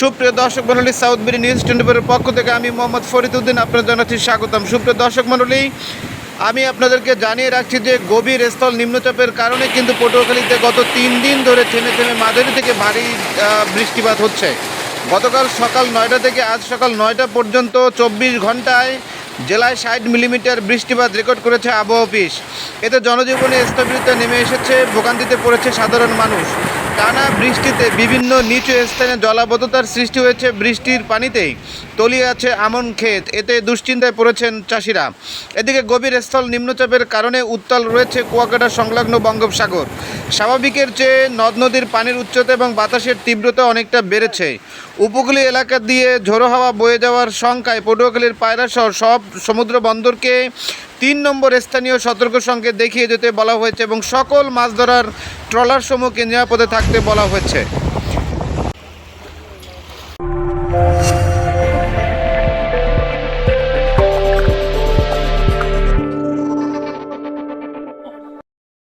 সুপ্রিয় দর্শক মন্ডলী সাউথ বিডি নিউজ টোয়েন্টি পক্ষ থেকে আমি মোহাম্মদ ফরিদউদ্দিন আপনার জানাচ্ছি স্বাগতম। সুপ্রিয় দর্শক মন্ডলী আমি আপনাদেরকে জানিয়ে রাখছি যে গভীর স্থল নিম্নচাপের কারণে কিন্তু পটুয়াখালীতে গত তিন দিন ধরে থেমে থেমে মাঝারি থেকে ভারী বৃষ্টিপাত হচ্ছে। গতকাল সকাল নয়টা থেকে আজ সকাল নয়টা পর্যন্ত চব্বিশ ঘন্টায় জেলায় ষাট মিলিমিটার বৃষ্টিপাত রেকর্ড করেছে আবহাওয়া অফিস। এতে জনজীবনে স্থবিরতা নেমে এসেছে, ভোগান্তিতে পড়েছে সাধারণ মানুষ। টানা বৃষ্টিতে বিভিন্ন নিচু স্থানে জলাবদ্ধতার সৃষ্টি হয়েছে বৃষ্টির পানিতেই। তলিয়ে আছে আমন ক্ষেত, এতে দুশ্চিন্তায় পড়েছেন চাষিরা। এদিকে গভীর স্থল নিম্নচাপের কারণে উত্তাল রয়েছে কুয়াকাটা সংলগ্ন বঙ্গোপসাগর। স্বাভাবিকের চেয়ে নদ নদীর পানির উচ্চতা এবং বাতাসের তীব্রতা অনেকটা বেড়েছে। উপকূলীয় এলাকা দিয়ে ঝোড়ো হাওয়া বয়ে যাওয়ার শঙ্কায় পটুয়াখালীর পায়রা সহ সব সমুদ্র বন্দরকে তিন নম্বর স্থানীয় সতর্ক সংকেত দেখিয়ে যেতে বলা হয়েছে এবং সকল মাছ ধরার ট্রলার সমূহকে নিরাপদে থাকতে বলা হয়েছে।